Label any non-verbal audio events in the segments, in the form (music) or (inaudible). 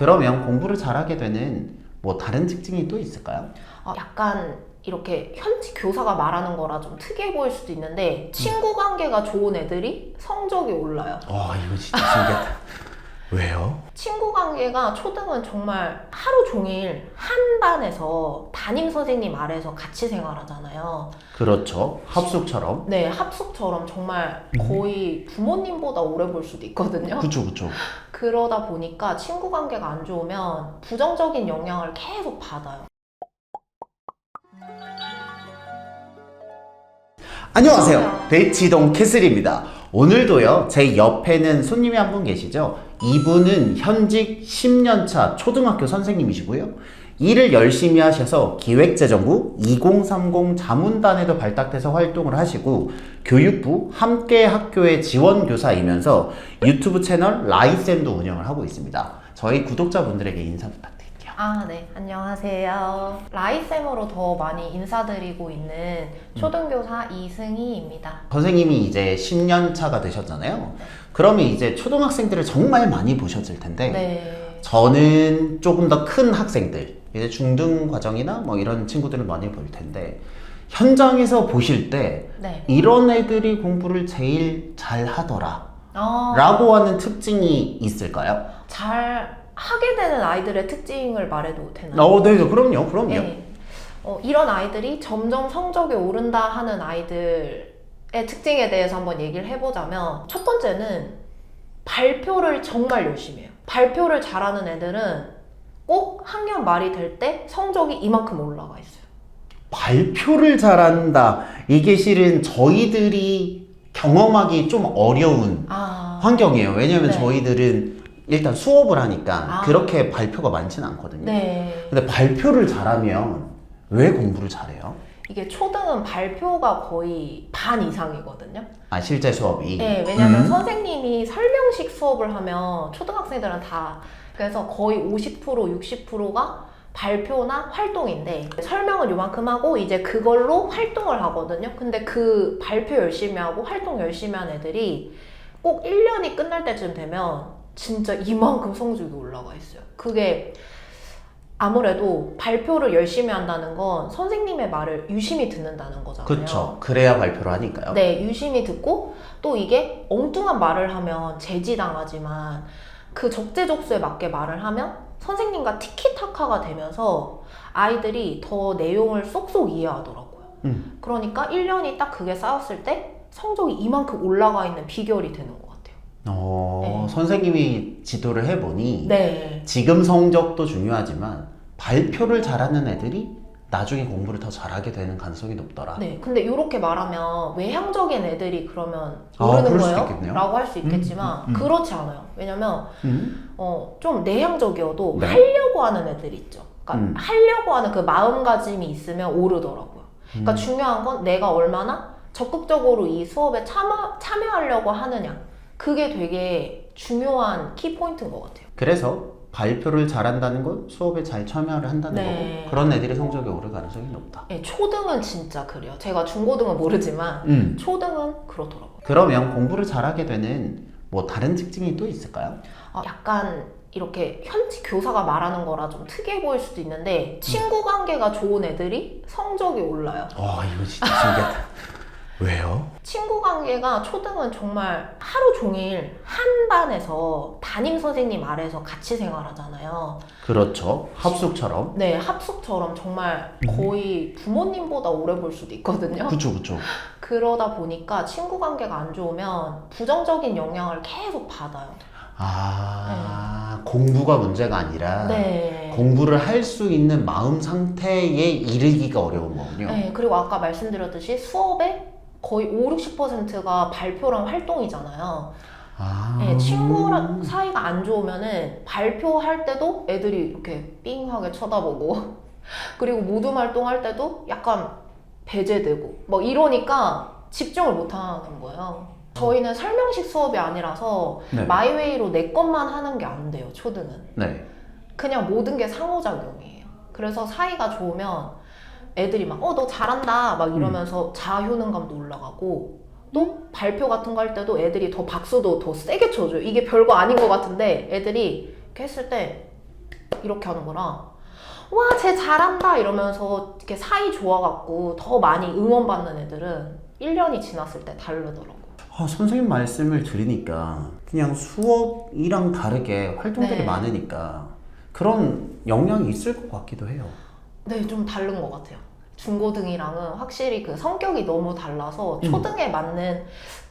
그러면 공부를 잘하게 되는 뭐 다른 특징이 또 있을까요? 어, 약간 이렇게 현지 교사가 말하는 거라 좀 특이해 보일 수도 있는데 친구 관계가 좋은 애들이 성적이 올라요. 와 이거 진짜 신기하다. 왜요? 친구 관계가 초등은 정말 하루 종일 한 반에서 담임 선생님 아래에서 같이 생활하잖아요. 그렇죠. 합숙처럼. 네, 합숙처럼 정말 거의 부모님보다 오래 볼 수도 있거든요. 그쵸 그쵸. 그러다 보니까 친구 관계가 안 좋으면 부정적인 영향을 계속 받아요. 안녕하세요. 대치동 캐슬입니다. 오늘도요, 제 옆에는 손님이 한 분 계시죠? 이분은 현직 10년차 초등학교 선생님이시고요. 일을 열심히 하셔서 기획재정부 2030 자문단에도 발탁돼서 활동을 하시고 교육부 함께 학교의 지원교사이면서 유튜브 채널 라이쌤도 운영을 하고 있습니다. 저희 구독자분들에게 인사 부탁드릴게요. 아, 네. 안녕하세요. 라이쌤으로 더 많이 인사드리고 있는 초등교사 이승희입니다. 선생님이 이제 10년 차가 되셨잖아요. 그러면 이제 초등학생들을 정말 많이 보셨을 텐데 네. 저는 조금 더 큰 학생들, 이제 중등 과정이나 뭐 이런 친구들을 많이 볼 텐데 현장에서 보실 때 네. 이런 애들이 공부를 제일 잘 하더라 어, 라고 하는 특징이 있을까요? 잘 하게 되는 아이들의 특징을 말해도 되나요? 어, 네, 그럼요, 그럼요. 네. 어, 이런 아이들이 점점 성적이 오른다 하는 아이들의 특징에 대해서 한번 얘기를 해보자면 첫 번째는 발표를 정말 열심히 해요. 발표를 잘하는 애들은 꼭 학년 말이 될 때 성적이 이만큼 올라가 있어요. 발표를 잘한다. 이게 실은 저희들이 경험하기 좀 어려운 아, 환경이에요. 왜냐면 네. 저희들은 일단 수업을 하니까 아. 그렇게 발표가 많지는 않거든요. 네. 근데 발표를 잘하면 왜 공부를 잘해요? 이게 초등은 발표가 거의 반 이상이거든요. 아 실제 수업이. 네, 왜냐면 음. 선생님이 설명식 수업을 하면 초등학생들은 다 그래서 거의 50% 60%가 발표나 활동인데 설명을 요만큼 하고 이제 그걸로 활동을 하거든요. 근데 그 발표 열심히 하고 활동 열심히 한 애들이 꼭 1년이 끝날 때쯤 되면 진짜 이만큼 성적이 올라가 있어요. 그게 아무래도 발표를 열심히 한다는 건 선생님의 말을 유심히 듣는다는 거잖아요. 그렇죠. 그래야 발표를 하니까요. 네, 유심히 듣고 또 이게 엉뚱한 말을 하면 제지당하지만 그 적재적소에 맞게 말을 하면 선생님과 티키타카가 되면서 아이들이 더 내용을 쏙쏙 이해하더라고요. 음. 그러니까 1년이 딱 그게 쌓였을 때 성적이 이만큼 올라가 있는 비결이 되는 것 같아요. 어, 네. 선생님이 지도를 해보니 네. 지금 성적도 중요하지만 발표를 잘하는 애들이 나중에 공부를 더 잘하게 되는 가능성이 높더라. 네. 근데 이렇게 말하면 외향적인 애들이 그러면 아, 모르는 수도 거예요? 라고 할 수 있겠지만 음, 음, 음. 그렇지 않아요. 왜냐면 음? 어, 좀 내향적이어도 네. 하려고 하는 애들 있죠. 그러니까 음. 하려고 하는 그 마음가짐이 있으면 오르더라고요. 그러니까 음. 중요한 건 내가 얼마나 적극적으로 이 수업에 참여, 참여하려고 하느냐. 그게 되게 중요한 키포인트인 것 같아요. 그래서 발표를 잘한다는 건 수업에 잘 참여를 한다는 네. 거고 그런 애들이 성적이 오를 가능성이 높다. 예, 초등은 진짜 그래요. 제가 중고등은 모르지만 음. 초등은 그렇더라고요. 그러면 공부를 잘하게 되는 뭐 다른 특징이 또 있을까요? 어, 약간 이렇게 현지 교사가 말하는 거라 좀 특이해 보일 수도 있는데 친구 관계가 좋은 애들이 성적이 올라요. 와 이거 진짜 신기하다. (laughs) 왜요? 친구 관계가 초등은 정말 하루 종일 한 반에서 담임 선생님 아래에서 같이 생활하잖아요. 그렇죠. 합숙처럼. 네, 합숙처럼 정말 거의 부모님보다 오래 볼 수도 있거든요. 그쵸 그쵸. 그러다 보니까 친구 관계가 안 좋으면 부정적인 영향을 계속 받아요. 아 공부가 문제가 아니라 네. 공부를 할 수 있는 마음 상태에 이르기가 어려운 거군요. 네, 그리고 아까 말씀드렸듯이 수업의 거의 5, 60%가 발표랑 활동이잖아요. 아. 네, 친구랑 사이가 안 좋으면은 발표할 때도 애들이 이렇게 삥하게 쳐다보고 (laughs) 그리고 모둠 활동할 때도 약간 배제되고 뭐 이러니까 집중을 못 하는 거예요. 저희는 설명식 수업이 아니라서 네. 마이웨이로 내 것만 하는 게 안 돼요, 초등은. 네. 그냥 모든 게 상호작용이에요. 그래서 사이가 좋으면 애들이 막, 어, 너 잘한다. 막 이러면서 자효능감도 올라가고, 또 발표 같은 거 할 때도 애들이 더 박수도 더 세게 쳐줘 요. 이게 별거 아닌 것 같은데 애들이 이렇게 했을 때 이렇게 하는 거랑 와, 쟤 잘한다 이러면서 이렇게 사이 좋아갖고 더 많이 응원받는 애들은 1년이 지났을 때 다르더라고. 아, 선생님 말씀을 들으니까 그냥 수업이랑 다르게 활동들이 네. 많으니까 그런 영향이 있을 것 같기도 해요. 네, 좀 다른 것 같아요. 중고등이랑은 확실히 그 성격이 너무 달라서 초등에 맞는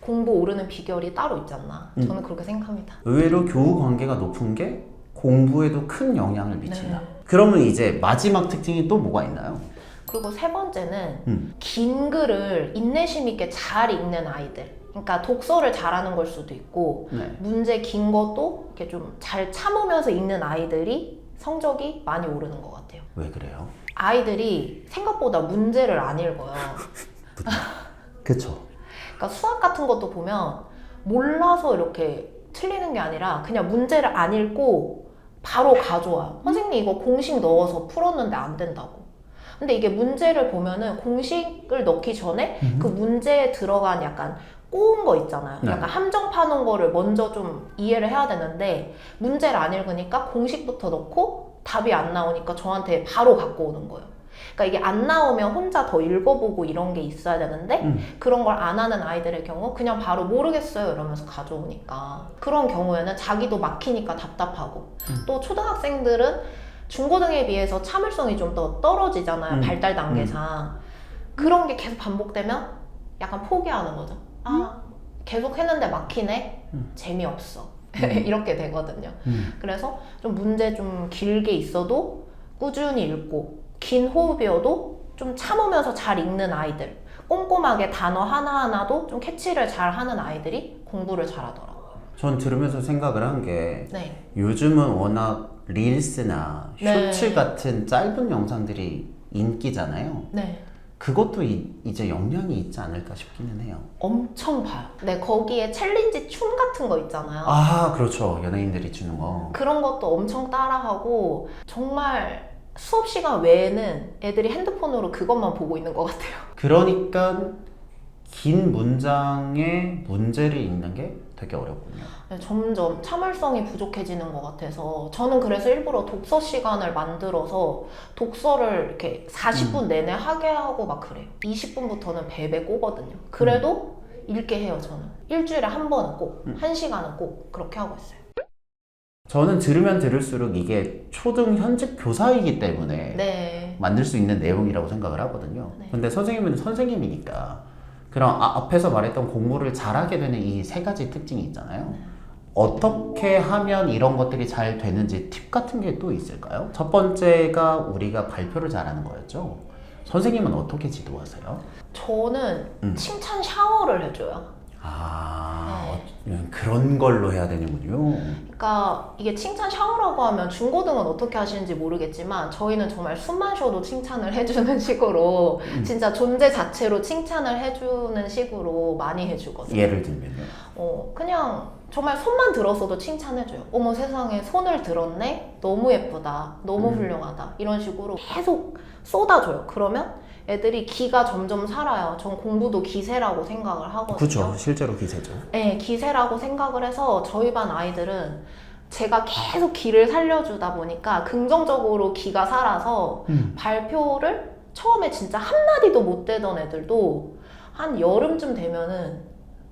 공부 오르는 비결이 따로 있지 않나. 음. 저는 그렇게 생각합니다. 의외로 교우 관계가 높은 게 공부에도 큰 영향을 미친다. 네. 그러면 이제 마지막 특징이 또 뭐가 있나요? 그리고 세 번째는 음. 긴 글을 인내심 있게 잘 읽는 아이들. 그러니까 독서를 잘하는 걸 수도 있고 네. 문제 긴 것도 이렇게 좀 잘 참으면서 읽는 아이들이 성적이 많이 오르는 것 같아요. 왜 그래요? 아이들이 생각보다 문제를 안 읽어요. (laughs) 그쵸. 그러니까 수학 같은 것도 보면 몰라서 이렇게 틀리는 게 아니라 그냥 문제를 안 읽고 바로 가져와요. 선생님 이거 공식 넣어서 풀었는데 안 된다고. 근데 이게 문제를 보면은 공식을 넣기 전에 그 문제에 들어간 약간 꼬은 거 있잖아요. 네. 약간 함정 파놓은 거를 먼저 좀 이해를 해야 되는데 문제를 안 읽으니까 공식부터 넣고 답이 안 나오니까 저한테 바로 갖고 오는 거예요. 그러니까 이게 안 나오면 혼자 더 읽어보고 이런 게 있어야 되는데 음. 그런 걸 안 하는 아이들의 경우 그냥 바로 모르겠어요 이러면서 가져오니까 그런 경우에는 자기도 막히니까 답답하고 음. 또 초등학생들은 중고등에 비해서 참을성이 좀 더 떨어지잖아요 음. 발달 단계상 그런 게 계속 반복되면 약간 포기하는 거죠 아 계속 했는데 막히네 음. 재미없어 음. (laughs) 이렇게 되거든요 음. 그래서 좀 문제 좀 길게 있어도 꾸준히 읽고 긴 호흡이어도 좀 참으면서 잘 읽는 아이들 꼼꼼하게 단어 하나하나도 좀 캐치를 잘 하는 아이들이 공부를 잘하더라고요. 전 들으면서 생각을 한 게 네. 요즘은 워낙 릴스나 네. 쇼츠 같은 짧은 영상들이 인기잖아요. 네. 그것도 이, 이제 영향이 있지 않을까 싶기는 해요. 엄청 봐요. 네, 거기에 챌린지 춤 같은 거 있잖아요. 아, 그렇죠. 연예인들이 주는 거. 그런 것도 엄청 따라하고 정말 수업 시간 외에는 애들이 핸드폰으로 그것만 보고 있는 것 같아요. 그러니까 긴 문장에 문제를 읽는 게 되게 어렵군요. 네, 점점 참을성이 부족해지는 것 같아서 저는 그래서 일부러 독서 시간을 만들어서 독서를 이렇게 40분 내내 하게 하고 막 그래요. 20분부터는 베베 꼬거든요. 그래도 읽게 해요, 저는. 일주일에 한 번은 꼭, 한 시간은 꼭 그렇게 하고 있어요. 저는 들으면 들을수록 이게 초등 현직 교사이기 때문에 네. 만들 수 있는 내용이라고 생각을 하거든요. 네. 근데 선생님은 선생님이니까 그럼 아- 앞에서 말했던 공부를 잘하게 되는 이 세 가지 특징이 있잖아요. 어떻게 하면 이런 것들이 잘 되는지 팁 같은 게 또 있을까요? 첫 번째가 우리가 발표를 잘하는 거였죠. 선생님은 어떻게 지도하세요? 저는 음. 칭찬 샤워를 해줘요. 아, 네. 어, 그런 걸로 해야 되는군요. 그러니까 이게 칭찬 샤워라고 하면 중고등은 어떻게 하시는지 모르겠지만 저희는 정말 숨만 쉬어도 칭찬을 해주는 (laughs) 식으로 음. 진짜 존재 자체로 칭찬을 해주는 식으로 많이 해주거든요. 예를 들면요. 어, 그냥 정말 손만 들었어도 칭찬해줘요. 어머 세상에 손을 들었네? 너무 예쁘다. 너무 음. 훌륭하다. 이런 식으로 계속 쏟아줘요. 그러면 애들이 기가 점점 살아요. 전 공부도 기세라고 생각을 하거든요. 그렇죠. 실제로 기세죠. 네, 기세라고 생각을 해서 저희 반 아이들은 제가 계속 기를 살려주다 보니까 긍정적으로 기가 살아서 음. 발표를 처음에 진짜 한마디도 못 되던 애들도 한 여름쯤 되면은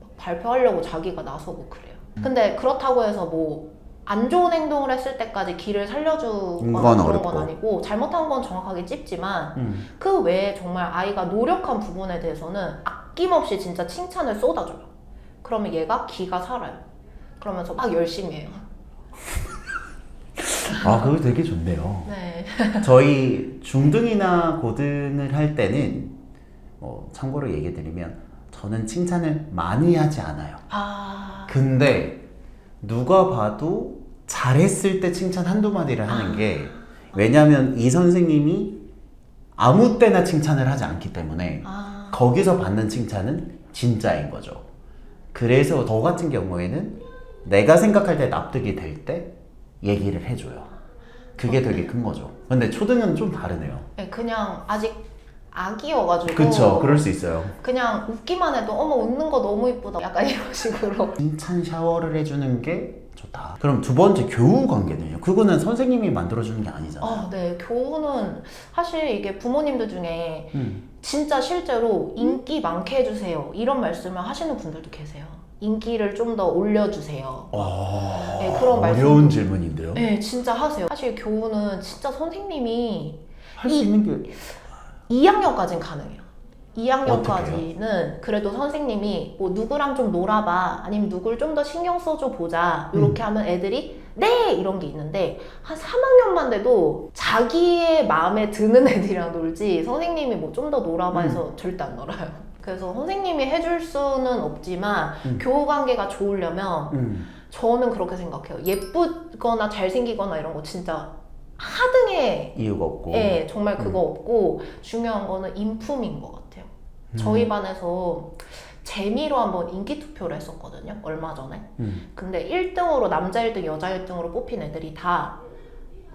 막 발표하려고 자기가 나서고 그래요. 근데 그렇다고 해서 뭐 안 좋은 행동을 했을 때까지 기를 살려주거나 건 그런 어렵고. 건 아니고 잘못한 건 정확하게 찝지만 음. 그 외에 정말 아이가 노력한 부분에 대해서는 아낌없이 진짜 칭찬을 쏟아줘요. 그러면 얘가 기가 살아요. 그러면서 막 열심히 해요. (laughs) 아, 그거 되게 좋네요. 네. (laughs) 저희 중등이나 고등을 할 때는 어, 참고로 얘기 드리면 저는 칭찬을 많이 하지 않아요. 아. 근데 누가 봐도 잘했을 때 칭찬 한두 마디를 하는 게 왜냐면 이 선생님이 아무 때나 칭찬을 하지 않기 때문에 아. 거기서 받는 칭찬은 진짜인 거죠. 그래서 저 같은 경우에는 내가 생각할 때 납득이 될 때 얘기를 해줘요. 그게 되게 큰 거죠. 근데 초등은 좀 다르네요. 네, 그냥 아직 아기여가지고. 그쵸, 그럴 수 있어요. 그냥 웃기만 해도 어머 웃는 거 너무 이쁘다. 약간 이런 (laughs) 식으로. 칭찬 샤워를 해주는 게 좋다. 그럼 두 번째 교우 관계는요? 그거는 선생님이 만들어주는 게 아니잖아요. 아, 네. 교우는 사실 이게 부모님들 중에 음. 진짜 실제로 인기 많게 해주세요. 이런 말씀을 하시는 분들도 계세요. 인기를 좀 더 올려주세요. 아, 네, 그런 말씀. 어려운 질문인데요. 네, 진짜 하세요. 사실 교우는 진짜 선생님이 할수 있는 게 2학년까지는 가능해요. 2학년까지는 그래도 선생님이 뭐 누구랑 좀 놀아봐 아니면 누굴 좀 더 신경 써줘 보자 이렇게 하면 애들이 네 이런 게 있는데 한 3학년만 돼도 자기의 마음에 드는 (laughs) 애들이랑 놀지 선생님이 뭐 좀 더 놀아봐 해서 절대 안 놀아요. 그래서 선생님이 해줄 수는 없지만 음. 교우 관계가 좋으려면 음. 저는 그렇게 생각해요. 예쁘거나 잘생기거나 이런 거 진짜 하등의 이유가 없고. 예, 정말 그거 음. 없고 중요한 거는 인품인 것 같아요. 저희 반에서 재미로 한번 인기 투표를 했었거든요. 얼마 전에. 음. 근데 1등으로 남자 1등, 여자 1등으로 뽑힌 애들이 다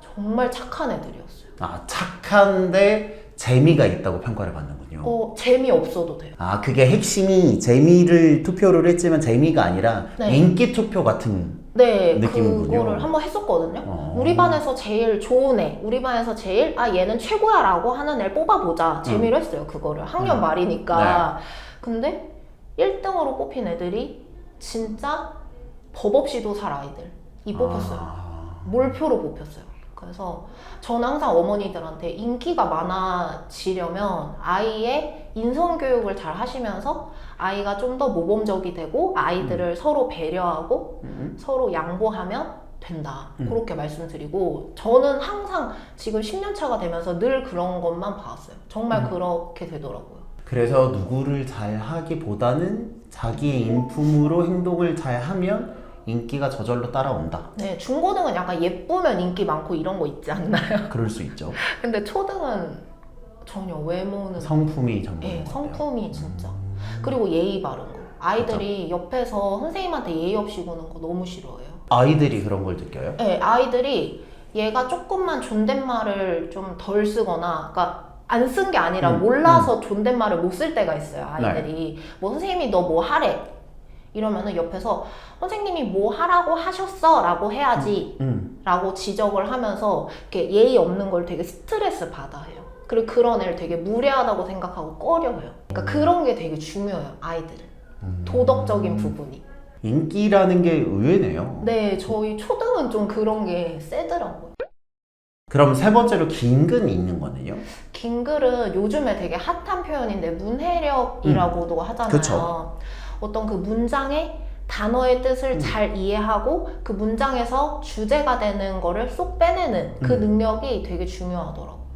정말 착한 애들이었어요. 아 착한데 재미가 있다고 평가를 받는군요. 어, 재미 없어도 돼요. 아 그게 핵심이 재미를 투표를 했지만 재미가 아니라 네. 인기 투표 같은. 네, 느낌이군요. 그거를 한번 했었거든요. 어. 우리 반에서 제일 좋은 애, 우리 반에서 제일 아 얘는 최고야라고 하는 애를 뽑아보자 재미로 했어요 그거를 학년 음. 말이니까. 근데 1등으로 뽑힌 애들이 진짜 법 없이도 살 아이들 이 뽑혔어요. 아. 몰표로 뽑혔어요. 그래서 저는 항상 어머니들한테 인기가 많아지려면 아이의 인성 교육을 잘 하시면서 아이가 좀 더 모범적이 되고 아이들을 서로 배려하고 음. 서로 양보하면 된다. 음. 그렇게 말씀드리고 저는 항상 지금 10년 차가 되면서 늘 그런 것만 봤어요. 정말 음. 그렇게 되더라고요. 그래서 누구를 잘 하기보다는 자기의 인품으로 행동을 잘 하면 인기가 저절로 따라온다. 네, 중고등은 약간 예쁘면 인기 많고 이런 거 있지 않나요? (laughs) 그럴 수 있죠. 근데 초등은 전혀 외모는 성품이 전부인 네, 것 같아요. 성품이 진짜. 그리고 예의 바른 거. 아이들이 옆에서 선생님한테 예의 없이 구는 거 너무 싫어해요. 아이들이 그런 걸 느껴요? 네, 아이들이 얘가 조금만 존댓말을 좀 덜 쓰거나, 그러니까 안 쓴 게 아니라 음, 몰라서 존댓말을 못 쓸 때가 있어요, 아이들이. 뭐 선생님이 너 뭐 하래? 이러면은 옆에서 선생님이 뭐 하라고 하셨어? 라고 해야지. 음. 라고 지적을 하면서 이렇게 예의 없는 걸 되게 스트레스 받아해요. 그리고 그런 애를 되게 무례하다고 생각하고 꺼려해요. 그러니까 그런 게 되게 중요해요, 아이들은. 도덕적인 부분이. 인기라는 게 의외네요. 네, 저희 초등은 좀 그런 게 세더라고요. 그럼 세 번째로 긴근 있는 거는요? 긴 글은 요즘에 되게 핫한 표현인데 문해력이라고도 하잖아요. 음. 그쵸. 어떤 그 문장의 단어의 뜻을 음. 잘 이해하고 그 문장에서 주제가 되는 거를 쏙 빼내는 그 음. 능력이 되게 중요하더라고요.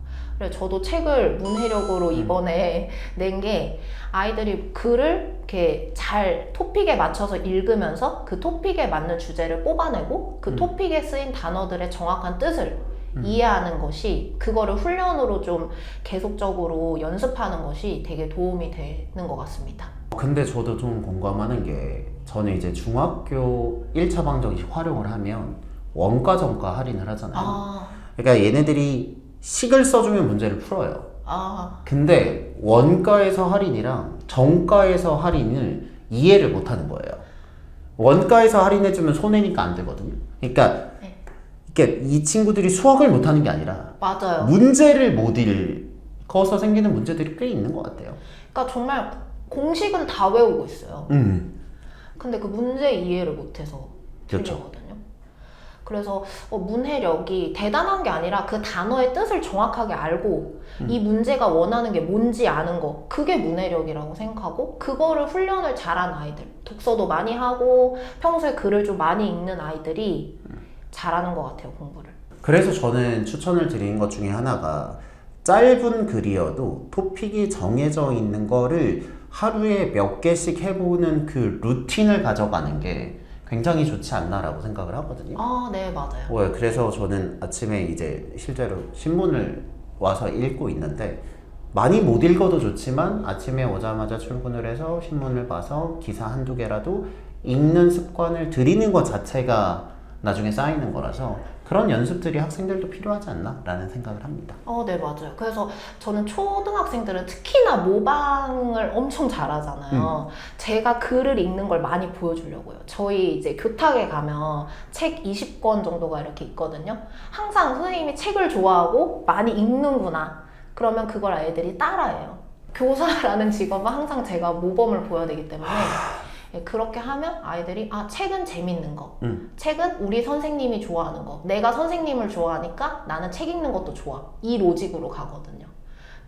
그래서 저도 책을 문해력으로 음. 이번에 낸 게 아이들이 글을 이렇게 잘 토픽에 맞춰서 읽으면서 그 토픽에 맞는 주제를 뽑아내고 그 음. 토픽에 쓰인 단어들의 정확한 뜻을 음. 이해하는 것이 그거를 훈련으로 좀 계속적으로 연습하는 것이 되게 도움이 되는 것 같습니다. 근데 저도 좀 공감하는 게 저는 이제 중학교 1차 방정 활용을 하면 원가 정가 할인을 하잖아요. 아, 그러니까 얘네들이 식을 써주면 문제를 풀어요. 아, 근데 원가에서 할인이랑 정가에서 할인을 이해를 못 하는 거예요. 원가에서 할인해주면 손해니까 안 되거든요. 그러니까 네. 이게 이 친구들이 수학을 못 하는 게 아니라 맞아요. 문제를 못 읽어서 생기는 문제들이 꽤 있는 것 같아요. 그러니까 정말 공식은 다 외우고 있어요. 음. 근데 그 문제 이해를 못해서 그렇죠. 틀리거든요. 그래서 어, 문해력이 대단한 게 아니라 그 단어의 뜻을 정확하게 알고 음. 이 문제가 원하는 게 뭔지 아는 거 그게 문해력이라고 생각하고 그거를 훈련을 잘한 아이들 독서도 많이 하고 평소에 글을 좀 많이 읽는 아이들이 잘하는 것 같아요 공부를. 그래서 저는 추천을 드리는 것 중에 하나가 짧은 글이어도 토픽이 정해져 있는 거를 하루에 몇 개씩 해보는 그 루틴을 가져가는 게 굉장히 좋지 않나라고 생각을 하거든요. 아, 네 맞아요. 어, 그래서 저는 아침에 이제 실제로 신문을 와서 읽고 있는데 많이 못 읽어도 좋지만 아침에 오자마자 출근을 해서 신문을 봐서 기사 한두 개라도 읽는 습관을 들이는 것 자체가 나중에 쌓이는 거라서 그런 연습들이 학생들도 필요하지 않나라는 생각을 합니다. 어, 네, 맞아요. 그래서 저는 초등학생들은 특히나 모방을 엄청 잘하잖아요. 제가 글을 읽는 걸 많이 보여주려고요. 저희 이제 교탁에 가면 책 20권 정도가 이렇게 있거든요. 항상 선생님이 책을 좋아하고 많이 읽는구나. 그러면 그걸 아이들이 따라해요. 교사라는 직업은 항상 제가 모범을 보여야 되기 때문에 예, 그렇게 하면 아이들이 아 책은 재밌는 거 음. 책은 우리 선생님이 좋아하는 거 내가 선생님을 좋아하니까 나는 책 읽는 것도 좋아 이 로직으로 가거든요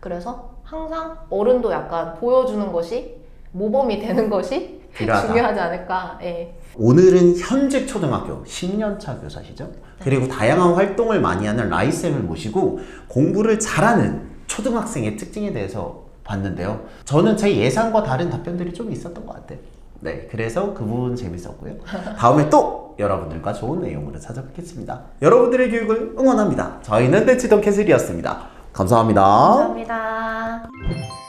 그래서 항상 어른도 약간 보여주는 것이 모범이 되는 것이 필요하다. 중요하지 않을까 예. 오늘은 현직 초등학교 10년차 교사시죠. 그리고 다양한 활동을 많이 하는 라이쌤을 모시고 공부를 잘하는 초등학생의 특징에 대해서 봤는데요. 저는 제 예상과 다른 답변들이 좀 있었던 것 같아요. 네, 그래서 그 부분 재밌었고요. 다음에 또 여러분들과 좋은 내용으로 찾아뵙겠습니다. 여러분들의 교육을 응원합니다. 저희는 대치동 캐슬이었습니다. 감사합니다. 감사합니다